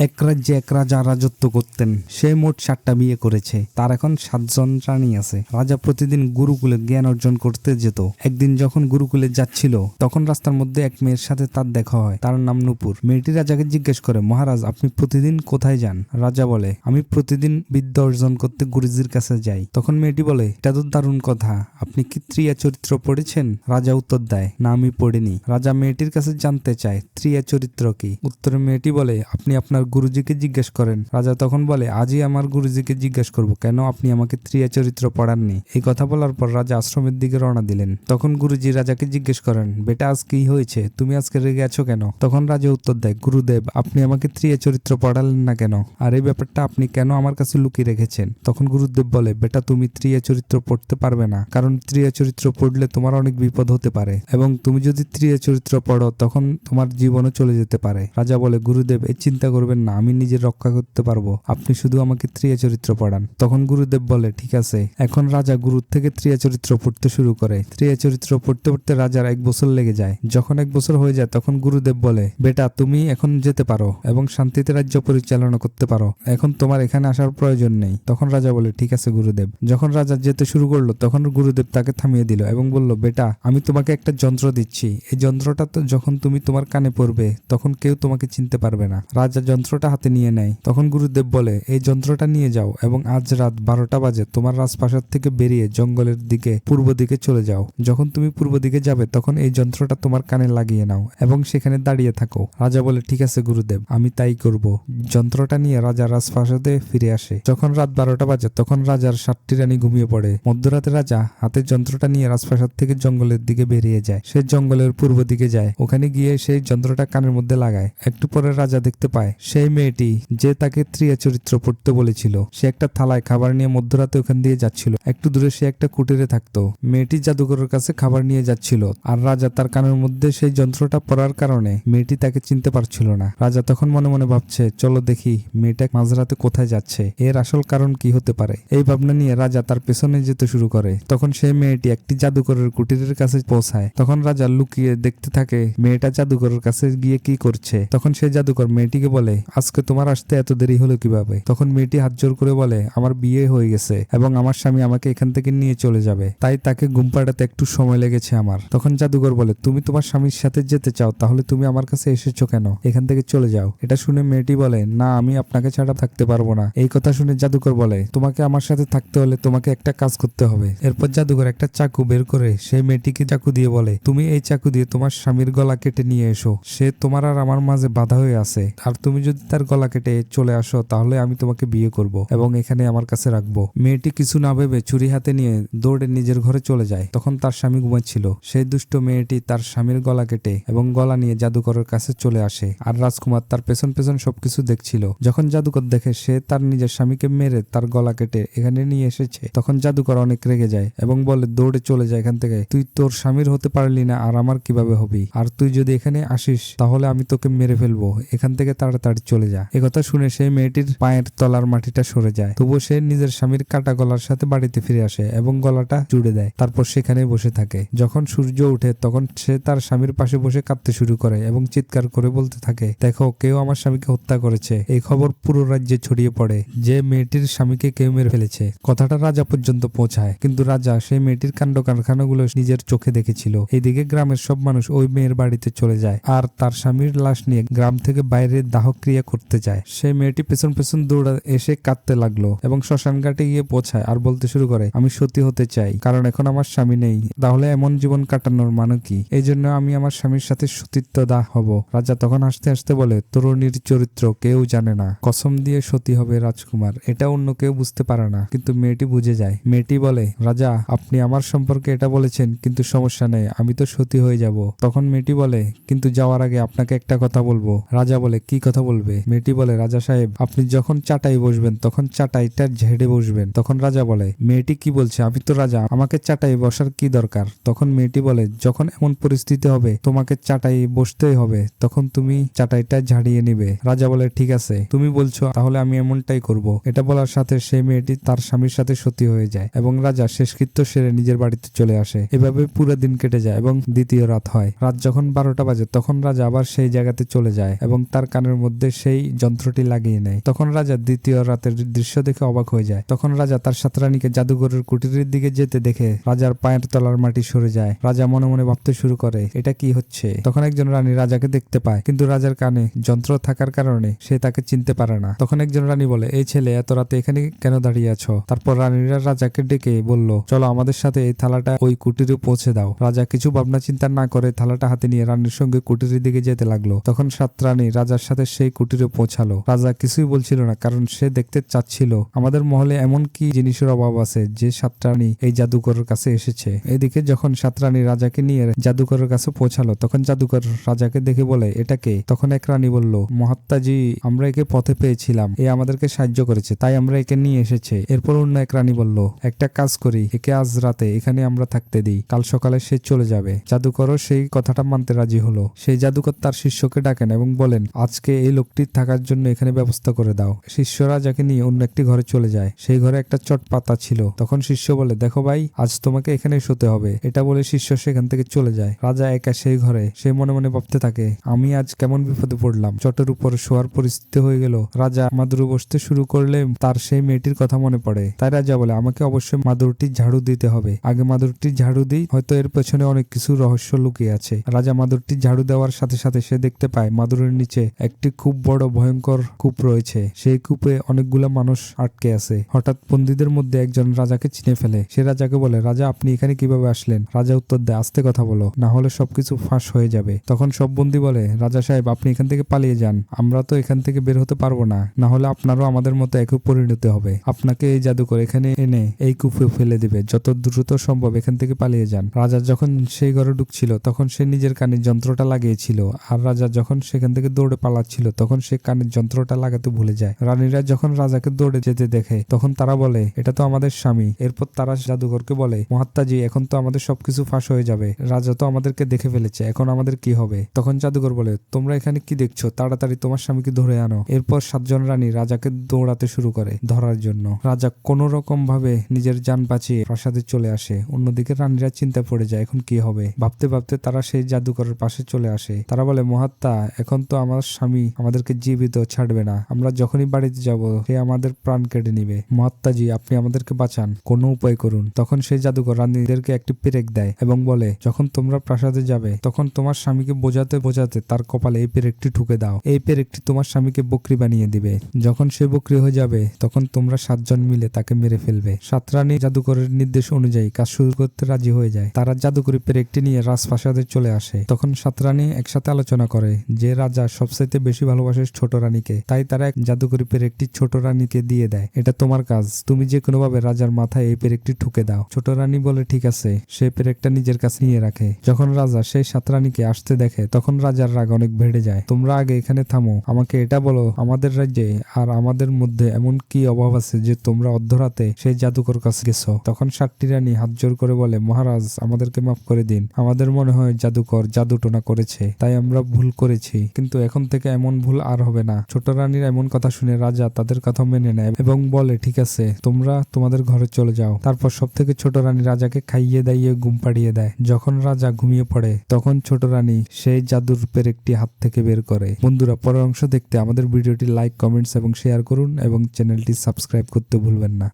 এক রাজ্যে এক রাজা রাজত্ব করতেন। সে মোট সাতটা বিয়ে করেছে। তার এখন সাতজন রানী আছে। রাজা প্রতিদিন গুরুকুলে জ্ঞান অর্জন করতে যেত। একদিন যখন গুরুকুলে যাচ্ছিল, তখন রাস্তার মধ্যে এক মেয়ের সাথে তার দেখা হয়। তার নাম নুপুর। মেয়েটি রাজাকে জিজ্ঞেস করে, মহারাজ, আপনি প্রতিদিন কোথায় যান? রাজা বলে, আমি প্রতিদিন বিদ্যা অর্জন করতে গুরুজির কাছে যাই। তখন মেয়েটি বলে, এটা তো দারুণ কথা। আপনি কি ত্রিয়া চরিত্র পড়েছেন? রাজা উত্তর দেয়, না, আমি পড়িনি। রাজা মেয়েটির কাছে জানতে চায়, ত্রিয়া চরিত্র কি? উত্তরে মেয়েটি বলে, আপনি আপনার গুরুজিকে জিজ্ঞেস করেন। রাজা তখন বলে, আজই আমার গুরুজিকে জিজ্ঞেস করব, কেন আপনি আমাকে ত্রিয়া চরিত্র পড়াননি? এই কথা বলার পর রাজা আশ্রমের দিকে রওনা দিলেন। তখন গুরুজি রাজাকে জিজ্ঞেস করেন, বেটা, আজ কি হয়েছে? তুমি আজকে রেগে আছো কেন? তখন রাজা উত্তর দেয়, গুরুদেব, আপনি আমাকে ত্রিয়া চরিত্র পড়ালেন না কেন? আর এই ব্যাপারটা আপনি কেন আমার কাছে লুকিয়ে রেখেছেন? তখন গুরুদেব বলে, বেটা, তুমি ত্রিয়া চরিত্র পড়তে পারবে না, কারণ ত্রিয়া চরিত্র পড়লে তোমার অনেক বিপদ হতে পারে এবং তুমি যদি ত্রিয়া চরিত্র পড়ো, তখন তোমার জীবনও চলে যেতে পারে। রাজা বলে, গুরুদেব এই চিন্তা করবেন না আমি নিজের রক্ষা করতে পারব। আপনি শুধু আমাকে ত্রিয়া চরিত্র পড়ান। তখন গুরুদেব বলে, ঠিক আছে। এখন রাজা গুরুর থেকে ত্রিয়া চরিত্র পড়তে শুরু করে। ত্রিয়া চরিত্র পড়তে পড়তে রাজার এক বছর লেগে যায়। যখন এক বছর হয়ে যায়, তখন গুরুদেব বলে, বেটা, তুমি এখন যেতে পারো এবং শান্তিতে রাজ্য পরিচালনা করতে পারো। এখন তোমার এখানে আসার প্রয়োজন নেই। তখন রাজা বলে, ঠিক আছে, গুরুদেব। যখন রাজা যেতে শুরু করল, তখন গুরুদেব তাকে থামিয়ে দিল এবং বলল, বেটা, আমি তোমাকে একটা যন্ত্র দিচ্ছি। এই যন্ত্রটা তো যখন তুমি তোমার কানে পড়বে, তখন কেউ তোমাকে চিনতে পারবে না। রাজা যন্ত্রটা হাতে নিয়ে নেয়। তখন গুরুদেব বলে, এই যন্ত্রটা নিয়ে যাও এবং আজ রাত বারোটা বাজে তোমার রাজপ্রাসাদ থেকে বেরিয়ে জঙ্গলের দিকে, পূর্ব দিকে চলে যাও। যখন তুমি পূর্ব দিকে যাবে, তখন এই যন্ত্রটা তোমার কানে লাগিয়ে নাও এবং সেখানে দাঁড়িয়ে থাকো। রাজা বলে, ঠিক আছে গুরুদেব, আমি তাই করব। যন্ত্রটা নিয়ে রাজা রাজপ্রাসাদে ফিরে আসে। যখন রাত বারোটা বাজে, তখন রাজার সাতটি রানী ঘুমিয়ে পড়ে। মধ্যরাতে রাজা হাতের যন্ত্রটা নিয়ে রাজপ্রাসাদ থেকে জঙ্গলের দিকে বেরিয়ে যায়। সে জঙ্গলের পূর্ব দিকে যায়। ওখানে গিয়ে সেই যন্ত্রটা কানের মধ্যে লাগায়। একটু পরে রাজা দেখতে পায় সেই মেয়েটি, যে তাকে ত্রিয়া চরিত্র পড়তে বলেছিল, সে একটা থালায় খাবার নিয়ে মধ্যরাতে ওখান দিয়ে যাচ্ছিল। একটু দূরে সে একটা কুটিরে থাকতো। মেয়েটি জাদুঘরের কাছে খাবার নিয়ে যাচ্ছিল, আর রাজা তার কানের মধ্যে সেই যন্ত্রটা পড়ার কারণে মেয়েটি তাকে চিনতে পারছিল না। রাজা তখন মনে মনে ভাবছে, চলো দেখি, মেয়েটা মাঝরাতে কোথায় যাচ্ছে? এর আসল কারণ কি হতে পারে? এই ভাবনা নিয়ে রাজা তার পেছনে যেতে শুরু করে। তখন সেই মেয়েটি একটি জাদুঘরের কুটিরের কাছে পৌঁছায়। তখন রাজা লুকিয়ে দেখতে থাকে, মেয়েটা জাদুঘরের কাছে গিয়ে কি করছে? তখন সেই জাদুকর মেয়েটিকে বলে আজকে তোমার আসতে এত দেরি হলো কীভাবে? তখন মেয়েটি হাত জোর করে বলে, আমার বিয়ে হয়ে গেছে এবং আমার স্বামী আমাকে এখান থেকে নিয়ে চলে যাবে। তাই তাকে ঘুম পাড়াতে একটু সময় লেগেছে আমার। তখন জাদুকর বলে, তুমি তোমার স্বামীর সাথে যেতে চাও, তাহলে তুমি আমার কাছে এসেছ কেন? এখান থেকে চলে যাও। এটা শুনে মেয়েটি বলে, না, আমি আপনাকে ছাড়া থাকতে পারব না। এই কথা শুনে জাদুকর বলে, তোমাকে আমার সাথে থাকতে হলে তোমাকে একটা কাজ করতে হবে। এরপর জাদুকর একটা চাকু বের করে সেই মেয়েটিকে চাকু দিয়ে বলে, তুমি এই চাকু দিয়ে তোমার স্বামীর গলা কেটে নিয়ে এসো। সে তোমার আর আমার মাঝে বাধা হয়ে আছে। আর তুমি যদি তার গলা কেটে চলে আসো, তাহলে আমি তোমাকে বিয়ে করব এবং এখানে আমার কাছে রাখব। মেয়েটি কিছু না ভেবে ছুরি হাতে নিয়ে দৌড়ে নিজের ঘরে চলে যায়। তখন তার স্বামী ঘুমাচ্ছিল। সেই দুষ্ট মেয়েটি তার স্বামীর গলা কেটে এবং গলা নিয়ে জাদুকরের কাছে চলে আসে আর রাজকুমার তার পেছন পেছন সবকিছু দেখছিল। যখন জাদুকর দেখে সে তার নিজের স্বামীকে মেরে তার গলা কেটে এখানে নিয়ে এসেছে, তখন জাদুকর অনেক রেগে যায় এবং বলে, দৌড়ে চলে যায় এখান থেকে। তুই তোর স্বামীর হতে পারলি না, আর আমার কীভাবে হবি? আর তুই যদি এখানে আসিস, তাহলে আমি তোকে মেরে ফেলব। এখান থেকে তাড়াতাড়ি চলে যা একথা শুনে সেই মেয়েটির পায়ের তলার মাটিটা সরে যায়। তবুও সে নিজের স্বামীর কাটা গলার সাথে বাড়িতে ফিরে আসে এবং গলাটা জুড়ে দেয়। তারপর সেখানে বসে থাকে। যখন সূর্য ওঠে, তখন সে তার স্বামীর পাশে বসে কাঁদতে শুরু করে এবং চিৎকার করে বলতে থাকে, দেখো, কেউ আমার স্বামীকে হত্যা করেছে। এই খবর পুরো রাজ্যে ছড়িয়ে পড়ে। যে মেয়েটির স্বামীকে কেউ মেরে ফেলেছে। কথাটা রাজা পর্যন্ত পৌঁছায়। কিন্তু রাজা সেই মেয়েটির কাণ্ড কারখানাগুলো নিজের চোখে দেখেছিল। এদিকে গ্রামের সব মানুষ ওই মেয়ের বাড়িতে চলে যায়। আর তার স্বামীর লাশ নিয়ে গ্রাম থেকে বাইরে দাহক্রিয়া করতে যায়। সেই মেয়েটি পেছন পেছন দৌড়া এসে কাঁদতে লাগল এবং শ্মশান ঘাটে গিয়ে পৌঁছায় আর বলতে শুরু করে, আমি সত্যি হতে চাই, কারণ এখন আমার স্বামী নেই। তাহলে এমন জীবন কাটানোর মানে কি? এই জন্য আমি আমার স্বামীর সাথে সতীত্ব দা হব। রাজা তখন হাসতে হাসতে বলে, তরুণীর চরিত্র কেউ জানে না। কসম দিয়ে সতী হবে রাজকুমার, এটা অন্য কেউ বুঝতে পারে না। কিন্তু মেয়েটি বুঝে যায়। মেয়েটি বলে, রাজা, আপনি আমার সম্পর্কে এটা বলেছেন, কিন্তু সমস্যা নেই, আমি তো সতী হয়ে যাব। তখন মেয়েটি বলে, কিন্তু যাওয়ার আগে আপনাকে একটা কথা বলব। রাজা বলে, কি কথা বলবে? মেয়েটি বলে, রাজা সাহেব, আপনি যখন চাটাই বসবেন, তখন চাটাইটা ঝেড়ে বসবেন। তখন রাজা বলে, মেয়েটি কি বলছে? আমি তো রাজা, আমাকে চাটাই বসার কি দরকার? তখন মেয়েটি বলে, যখন এমন পরিস্থিতি হবে, তোমাকে চাটাই বসতেই হবে, তখন তুমি চাটাইটা ঝাড়িয়ে নিবে। রাজা বলে, ঠিক আছে, তুমি বলছো, তাহলে আমি এমনটাই করব। এটা বলার সাথে সেই মেয়েটি তার স্বামীর সাথে সতী হয়ে যায় এবং রাজা শেষকৃত্য সেরে নিজের বাড়িতে চলে আসে। এভাবে পুরো দিন কেটে যায় এবং দ্বিতীয় রাত হয়। রাত যখন বারোটা বাজে, তখন রাজা আবার সেই জায়গাতে চলে যায় এবং তার কানের মধ্যে সেই যন্ত্রটি লাগিয়ে নেয়। তখন রাজা দ্বিতীয় রাতের দৃশ্য দেখে অবাক হয়ে যায়। তখন রাজা তার সাতরানীকে জাদুঘরের কুটিরের দিকে যেতে দেখে রাজার পায়ের তলার মাটি সরে যায়। রাজা মনে মনে ভাবতে শুরু করে, এটা কি হচ্ছে? তখন একজন রানী রাজাকে দেখতে পায়, কিন্তু রাজার কানে যন্ত্র থাকার কারণে সে তাকে চিনতে পারে না। তখন একজন রানী বলে, এই ছেলে, এত রাতে এখানে কেন দাঁড়িয়ে আছো? তারপর রানীরা রাজাকে ডেকে বলল, চলো আমাদের সাথে এই থালাটা ওই কুটিরে পৌঁছে দাও। রাজা কিছু ভাবনা চিন্তা না করে থালাটা হাতে নিয়ে রানীর সঙ্গে কুটিরের দিকে যেতে লাগল। তখন সাত রানী রাজার সাথে সেই কুটিরে পৌঁছালো। রাজা কিছুই বলছিল না, কারণ সে দেখতে চাচ্ছিল, আমাদের মহলে এমন কি জিনিসের অভাব আছে যে সাত রানী এই জাদুকরের কাছে এসেছে? এদিকে যখন সাত রানী রাজাকে নিয়ে জাদুকরের কাছে পৌঁছালো, তখন জাদুকর রাজাকে দেখে বলে এটাকে তখন এক রানী বলল, মহাত্মাজি, আমরা একে পথে পেয়েছিলাম, এ আমাদেরকে সাহায্য করেছে, তাই আমরা একে নিয়ে এসেছে। এরপর অন্য এক রানী বলল, একটা কাজ করি, একে আজ রাতে এখানে আমরা থাকতে দিই, কাল সকালে সে চলে যাবে। জাদুকরও সেই কথাটা মানতে রাজি হলো। সেই জাদুকর তার শিষ্যকে ডাকেন এবং বলেন, আজকে এই লোকটির থাকার জন্য এখানে ব্যবস্থা করে দাও। শিষ্যরা যাকে নিয়ে অন্য একটি ঘরে চলে যায়, সেই ঘরে একটা চট পাতা ছিল। তখন শিষ্য বলে, দেখো ভাই, আজ তোমাকে এখানে শুতে হবে। এটা বলে শিষ্য সেখান থেকে চলে যায়। রাজা একা সেই ঘরে, সে মনে মনে ভাবতে থাকে, আমি আজ কেমন বিপদে পড়লাম। চটের উপর শোয়ার পরিস্থিতি হয়ে গেল। রাজা মাদুরে বসতে শুরু করলে তার সেই মেয়েটির কথা মনে পড়ে। তাই রাজা বলে, আমাকে অবশ্যই মাদুরটি ঝাড়ু দিতে হবে। আগে মাদুরটি ঝাড়ু দিই, হয়তো এর পেছনে অনেক কিছু রহস্য লুকিয়ে আছে। রাজা মাদুরটি ঝাড়ু দেওয়ার সাথে সাথে সে দেখতে পায়, মাদুরের নিচে একটি খুব বড় ভয়ঙ্কর কূপ রয়েছে। সেই কূপে অনেকগুলো মানুষ আটকে আছে। হঠাৎ বন্দীদের মধ্যে একজন রাজাকে চিনে ফেলে। সে রাজাকে বলে, রাজা, আপনি এখানে কীভাবে আসলেন? রাজা উত্তর দেয়, আস্তে কথা বলো। না হলে সবকিছু ফাঁস হয়ে যাবে। তখন সব বন্দী বলে, রাজা সাহেব, আপনি এখান থেকে পালিয়ে যান। আমরা তো এখান থেকে বের হতে পারব না। না হলে আপনারও আমাদের মতো একই পরিণতি হবে। আপনাকে এই জাদুকর এখানে এনে এই কূপে ফেলে দিবে। যত দ্রুত সম্ভব এখান থেকে পালিয়ে যান। রাজা যখন সেই ঘরে ঢুকছিল, তখন সে নিজের কানে যন্ত্রটা লাগিয়েছিল। আর রাজা যখন সেখান থেকে দৌড়ে পালাচ্ছিল তখন সে কানের যন্ত্রটা লাগাতে ভুলে যায়। রানীরা যখন রাজাকে দৌড়ে যেতে দেখে, তখন তারা বলে, এটা তো আমাদের স্বামী। এরপর তারা জাদুঘরকে বলে, মহাত্মাজি, এখন তো আমাদের সবকিছু ফাঁস হয়ে যাবে। রাজা তো আমাদেরকে দেখে ফেলেছে, এখন আমাদের কি হবে? তখন জাদুঘর বলে, তোমরা এখানে কি দেখছ? তাড়াতাড়ি তোমার স্বামীকে ধরে আনো। এরপর সাতজন রানী রাজাকে দৌড়াতে শুরু করে ধরার জন্য। রাজা কোনো রকম ভাবে নিজের যান বাঁচিয়ে প্রাসাদে চলে আসে। অন্যদিকে রানীরা চিন্তা পড়ে যায়, এখন কি হবে? ভাবতে ভাবতে তারা সেই জাদুঘরের পাশে চলে আসে। তারা বলে, মহাত্মা, এখন তো আমার স্বামী আমাদেরকে জীবিত ছাড়বে না। আমরা যখনই বাড়িতে যাব, সে আমাদের প্রাণ কেটে নিবে। মহাত্মাজি, আপনি আমাদেরকে বাঁচান। কোনো উপায় করুন। তখন সেই জাদুকর রানীদেরকে একটি পেরেক দেয় এবং বলে, যখন তোমরা প্রাসাদে যাবে, তখন তোমার স্বামীকে বোঝাতে বোঝাতে তার কপালে এই পেরেকটি ঠুকে দাও। এই পেরেকটি তোমার স্বামীকে বকরি বানিয়ে দিবে। যখন সে বকরি হয়ে যাবে, তখন তোমরা সাতজন মিলে তাকে মেরে ফেলবে। সাতরানী জাদুকরের নির্দেশ অনুযায়ী কাজ শুরু করতে রাজি হয়ে যায়। তারা জাদুকরি পেরেকটি নিয়ে রাজপ্রাসাদে চলে আসে। তখন সাতরানী একসাথে আলোচনা করে যে রাজা সবচাইতে বেশি ভালোবাসে ছোট রানীকে, তাই তারা এক জাদুকরি পেরেকটি ছোট রানীকে দিয়ে দেয়। এটা তোমার কাজ। তুমি যে কোনোভাবে রাজার মাথায় এই পেরেকটি ঠুকে দাও। ছোট রানী বলে, ঠিক আছে। সে পেরেকটা নিজের কাছে নিয়ে রাখে। যখন রাজা সেই সাতরানীকে আসতে দেখে, তখন রাজার রাগ অনেক বেড়ে যায়। তোমরা আগে এখানে থামো। আমাকে এটা বলো, আমাদের রাজ্যে আর আমাদের মধ্যে এমন কি অভাব আছে যে তোমরা অর্ধরাতে সেই জাদুকর কাছে গেছো? তখন সাতটি রানী হাত জোর করে বলে, মহারাজ, আমাদেরকে মাফ করে দিন। আমাদের মনে হয় জাদুকর জাদুটোনা করেছে। তাই আমরা ভুল করেছি। কিন্তু এখন থেকে এমন ভুল আর হবে না। ছোট রানীর এমন কথা শুনে রাজা তাদের কথা মেনে নেয় এবং বলে, ঠিক আছে, তোমরা তোমাদের ঘরে চলে যাও। তারপর সব থেকে ছোট রানী রাজাকে খাইয়ে দাইয়ে ঘুম পাড়িয়ে দেয়। যখন রাজা ঘুমিয়ে পড়ে, তখন ছোট রানী সেই জাদুর রূপের একটি হাত থেকে বের করে। বন্ধুরা, পরের অংশ দেখতে আমাদের ভিডিওটি লাইক, কমেন্টস এবং শেয়ার করুন এবং চ্যানেলটি সাবস্ক্রাইব করতে ভুলবেন না।